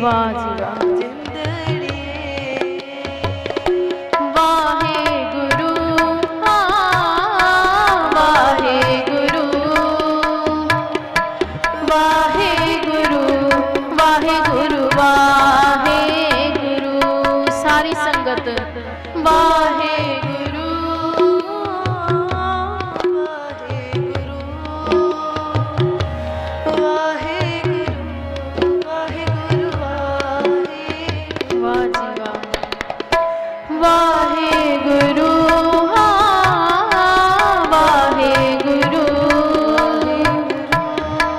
ਵਾਹ ਜੀ ਵਾਹ ਵਾਹਿਗੁਰੂ ਸਾਰੀ ਸੰਗਤ। ਵਾਹਿਗੁਰੂ